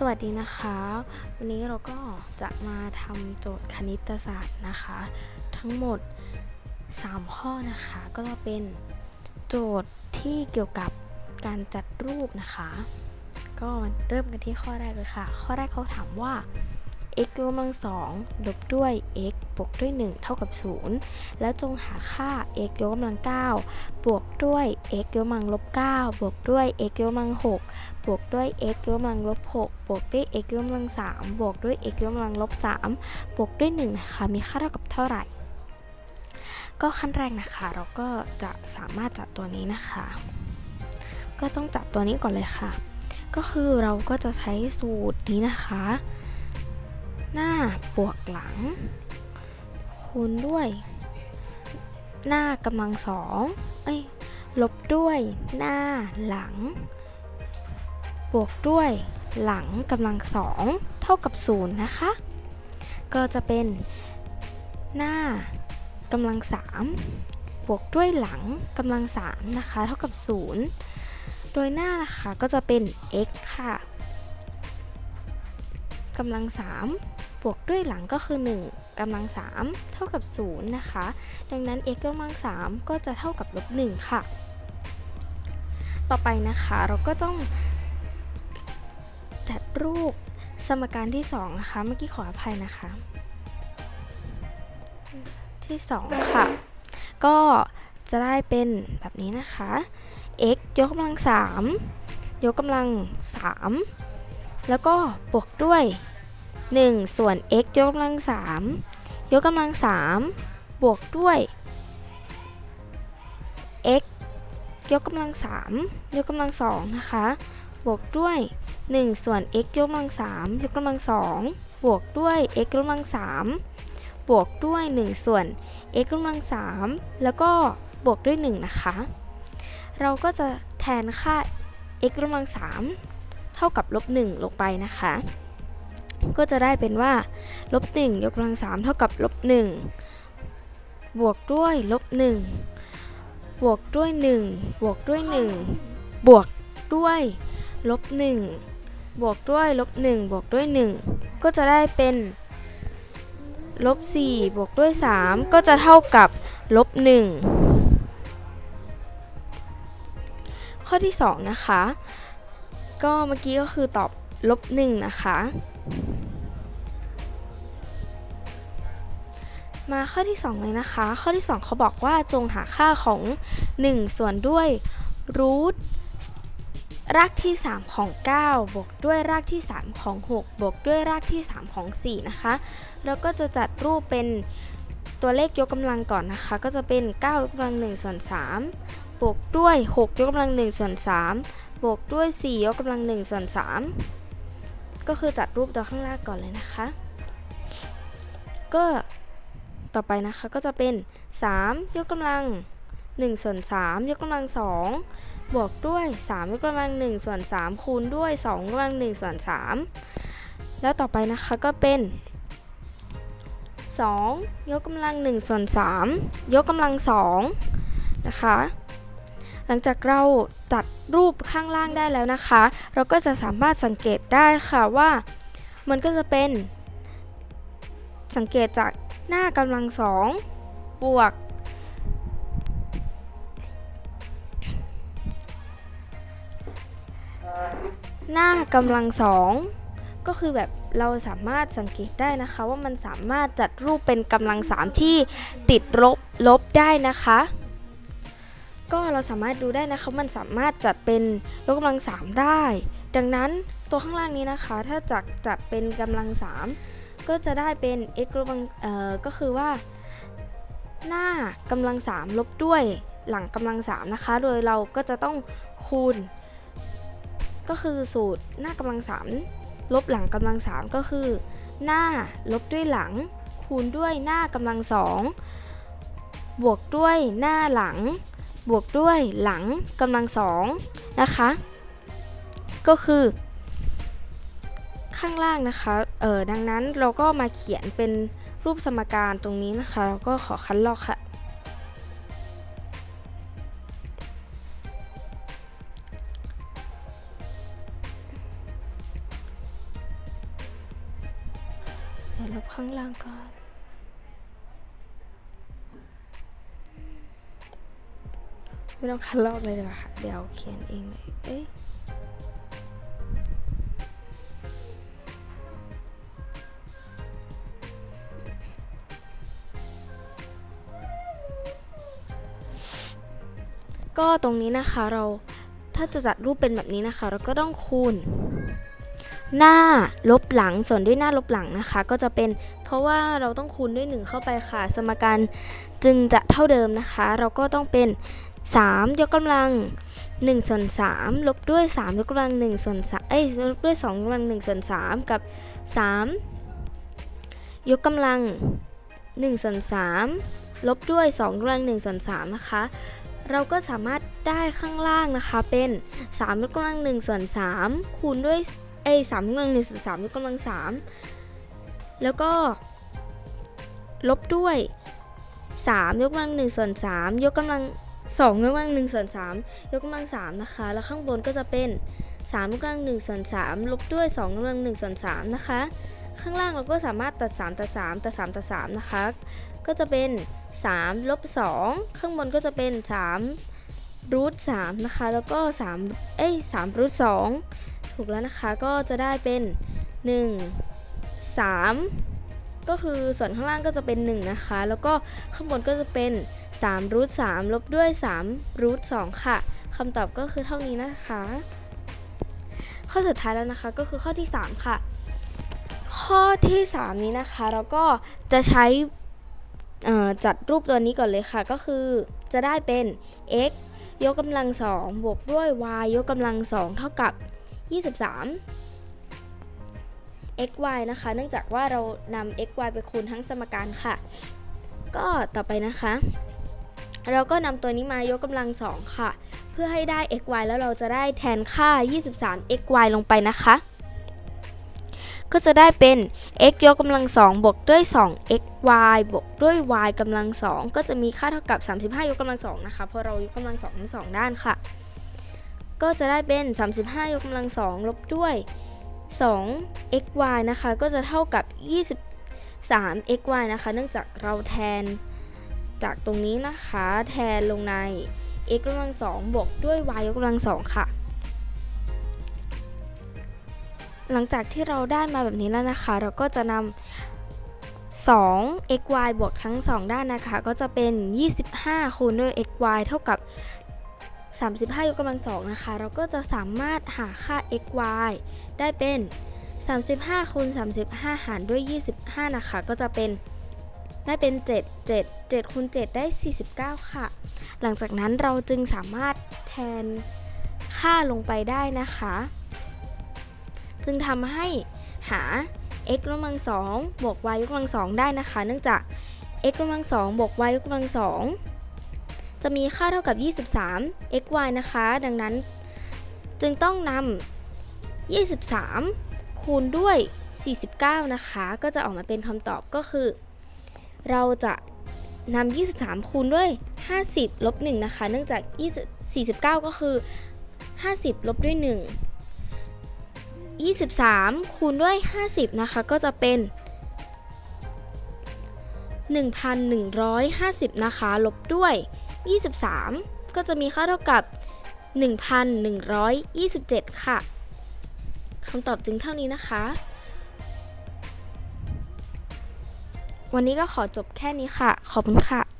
สวัสดีนะคะ วันนี้เราก็จะมาทำโจทย์คณิตศาสตร์นะคะ ทั้งหมด 3 ข้อนะคะก็จะเป็นโจทย์ที่เกี่ยวกับการจัดรูปนะคะ ก็เริ่มกันที่ข้อแรกเลยค่ะ ข้อแรกเขาถามว่า x ยกกำลังสองลบด้วย x บวกด้วย 1 เท่ากับ 0 แล้วจงหาค่า x ยกกำลัง9บวกด้วย x ยกกำลังลบ9บวกด้วย x ยกกำลัง6บวกด้วย x ยกกำลังลบ6บวกด้วย x ยกกำลัง3บวกด้วย x ยกกำลังลบ3บวกด้วย1นะคะมีค่าเท่ากับเท่าไหร่ ก็ขั้นแรกนะคะเราก็จะสามารถจัดตัวนี้นะคะ ก็ต้องจับตัวนี้ก่อนเลยค่ะ ก็คือเราก็จะใช้สูตรนี้นะคะ หน้าบวกหลัง คูณด้วย หน้ากำลังสองเอ้ยลบด้วยหน้าหลัง บวกด้วยหลังกำลังสองเท่ากับศูนย์นะคะ ก็จะเป็นหน้ากำลังสามบวกด้วยหลังกำลังสามนะคะ เท่ากับศูนย์โดยหน้านะคะก็จะเป็น x ค่ะกำลังสาม บวกด้วยหลังก็คือ 1กำลัง 3 เท่ากับ 0 นะคะ ดังนั้น x กำลัง 3 ก็จะเท่ากับลบ1ค่ะ ต่อไปนะคะเราก็ต้องจัดรูปสมการที่ 2 นะคะ เมื่อกี้ขออภัยนะคะ ที่ 2 ค่ะ ก็จะได้เป็นแบบนี้นะคะ x ยกกำลัง 3 ยกกำลัง 3 แล้วก็บวกด้วย 1 ส่วน x ยกกำลัง 3 ยกกำลัง 3 บวกด้วย x ยกกำลัง 3 ยกกำลัง 2 นะคะ บวกด้วย 1 ส่วน x ยกกำลัง 3 ยกกำลัง 2 บวกด้วย x ยกกำลัง 3 บวกด้วย 1 ส่วน x กำลัง 3 แล้วก็บวกด้วย 1 นะคะ เราก็จะแทนค่า x กกำลัง 3 เท่ากับลบ 1 ลงไปนะคะ ก็จะได้เป็นว่าลบ1ยกกำลัง3เท่ากับลบ1บวกด้วยลบ1บวกด้วย1บวกด้วย 1 บวกด้วยลบ1บวกด้วยลบ1บวกด้วย 1 ก็จะได้เป็นลบ4บวกด้วย 3 ก็จะเท่ากับลบ1ข้อที่ 2 นะคะ ก็เมื่อกี้ก็คือตอบลบ1นะคะ มาข้อที่ 2 เลยนะคะ ข้อที่ 2 เขาบอกว่าจงหาค่าของ 1 ส่วนด้วยรูทรากที่ 3 ของ 9 บวกด้วยรากที่ 3 ของ 6 บวกด้วยรากที่ 3 ของ 4 นะคะ แล้วก็จะจัดรูปเป็นตัวเลขยกกำลังก่อนนะคะ ก็จะเป็น 9 ยกกำลัง1ส่วน3บวกด้วย 6 ยกกำลัง1ส่วน3บวกด้วย 4 ยกกำลัง1ส่วน3 ก็คือจัดรูปตัวข้างล่างก่อนเลยนะคะ ก็ต่อไปนะคะก็จะเป็น 3 ยกกำลัง1ส่วน3ยกกำลัง 2 บวกด้วย 3 ยกกำลัง1ส่วน3คูณด้วย 2กกำลัง1ส่วน3แล้วต่อไปนะคะก็เป็น 2 ยกกำลัง1ส่วน3ยกกำลัง2นะคะ หลังจากเราจัดรูปข้างล่างได้แล้วนะคะ เราก็จะสามารถสังเกตได้ค่ะว่ามันก็จะเป็นสังเกตจากหน้ากำลังสองบวกหน้ากำลังสองก็คือแบบเราสามารถสังเกตได้นะคะว่ามันสามารถจัดรูปเป็นกำลังสามที่ติดลบลบได้นะคะ ก็เราสามารถดูได้นะคะมันสามารถจัดเป็นยกกำลังสามได้ ดังนั้นตัวข้างล่างนี้นะคะ ถ้าจัดจัดเป็นกำลังสามก็จะได้เป็น x กำลังเอ่อก็คือว่า หน้ากำลัง 3 ลบด้วยหลังกำลัง 3 นะคะ โดยเราก็จะต้องคูณ ก็คือสูตรหน้ากำลัง 3 ลบหลังกำลัง 3 ก็คือ หน้าลบด้วยหลัง คูณด้วยหน้ากำลัง 2 บวกด้วยหน้าหลัง บวกด้วยหลังกำลังสองนะคะ ก็คือ ข้างล่างนะคะเออดังนั้นเราก็มาเขียนเป็นรูปสมการตรงนี้นะคะ เราก็ขอคัดลอกค่ะ ไม่ต้องคัดลอกเลยดีกว่าค่ะเดี๋ยวเขียนเองเลยเอ้ยก็ตรงนี้นะคะเราถ้าจะจัดรูปเป็นแบบนี้นะคะ เราก็ต้องคูณ หน้าลบหลังส่วนด้วยหน้าลบหลังนะคะ ก็จะเป็นเพราะว่าเราต้องคูณด้วย 1 เข้าไปค่ะ สมการจึงจะเท่าเดิมนะคะ เราก็ต้องเป็น 3 ยกกำลัง1ส่วน3ลบด้วย 3 ยกกำลัง1ส่วน3เอ้ยลบด้วย 2ยกกำลัง1ส่วน3กับ 3 ยกกำลัง1ส่วน3ลบด้วย 2ยกกำลัง1ส่วน3นะคะ เราก็สามารถได้ข้างล่างนะคะเป็น3ยกกำลัง1ส่วน3คูณด้วยเอ้ย3ยกกำลัง1ส่วน3ยกกำลัง 3 แล้วก็ลบด้วย 3 ยกกำลัง1ส่วน3ยกกำลัง 2ยกกำลัง1ส่วน3ยกกำลัง3นะคะ แล้วข้างบนก็จะเป็น3ยกกำลัง1ส่วน3ลบด้วย2ยกกำลัง1ส่วน3นะคะ ข้างล่างเราก็สามารถตัด 3 ตัด 3 ตัด 3 ตัด 3 นะคะ ก็จะเป็น3ลบ2ข้างบนก็จะเป็น3รูท3นะคะ แล้วก็3เอ้ย3รูท2ถูกแล้วนะคะ ก็จะได้เป็น 1 3 ก็คือส่วนข้างล่างก็จะเป็น 1 นะคะ แล้วก็ข้างบนก็จะเป็น 3รูท3ลบด้วย3รูท2ค่ะคำตอบก็คือเท่านี้นะคะ ข้อสุดท้ายแล้วนะคะก็คือข้อที่ 3 ค่ะ ข้อที่ 3 นี้นะคะเราก็จะใช้จัดรูปตัวนี้ก่อนเลยค่ะ ก็คือจะได้เป็น x ยกกำลัง 2 บวกด้วย y ยกกำลัง 2 เท่ากับ 23 x y นะคะ เนื่องจากว่าเรานำ x y ไปคูณทั้งสมการค่ะ ก็ต่อไปนะคะ เราก็นำตัวนี้มายกกำลัง2ค่ะ เพื่อให้ได้ x y แล้วเราจะได้แทนค่า 23 x y ลงไปนะคะ ก็จะได้เป็น x ยกกำลัง2บวกด้วย 2 x y บวกด้วย y กำลัง2ก็จะมีค่าเท่ากับ 35 ยกกำลัง2นะคะ เพราะเรายกกำลัง2ทั้ง2ด้านค่ะ ก็จะได้เป็น 35 ยกกำลัง2ลบด้วย 2 x y นะคะ ก็จะเท่ากับ23 x y นะคะ เนื่องจากเราแทน จากตรงนี้นะคะ แทนลงใน x กำลัง2บวกด้วย y ยกกำลัง2ค่ะ หลังจากที่เราได้มาแบบนี้แล้วนะคะ เราก็จะนำ2 x y บวกทั้ง 2 ด้านนะคะ ก็จะเป็น 25 คูณด้วย x y เท่ากับ 35 ยกกำลัง2นะคะ เราก็จะสามารถหาค่า x y ได้เป็น 35 คูณ 35 หารด้วย 25 นะคะ ก็จะเป็น ได้เป็น 7 7 7คูณ7ได้ 49 ค่ะ หลังจากนั้นเราจึงสามารถแทนค่าลงไปได้นะคะ จึงทำให้หา x กำลัง2บวก y ยกกำลัง2ได้นะคะ เนื่องจาก x กำลัง2บวก y ยกกำลัง2จะมีค่าเท่ากับ 23 x y นะคะ ดังนั้นจึงต้องนำ 23 คูณด้วย 49 นะคะ ก็จะออกมาเป็นคำตอบก็คือ เราจะนำ23 คูณด้วย 50 ลบ 1 นะคะ เนื่องจาก 49 ก็คือ 50 ลบด้วย 1 23 คูณด้วย 50 นะคะ ก็จะเป็น 1,150 นะคะ ลบด้วย 23 ก็จะมีค่าเท่ากับ 1,127 ค่ะคำตอบจึงเท่านี้นะคะ วันนี้ก็ขอจบแค่นี้ค่ะ ขอบคุณค่ะ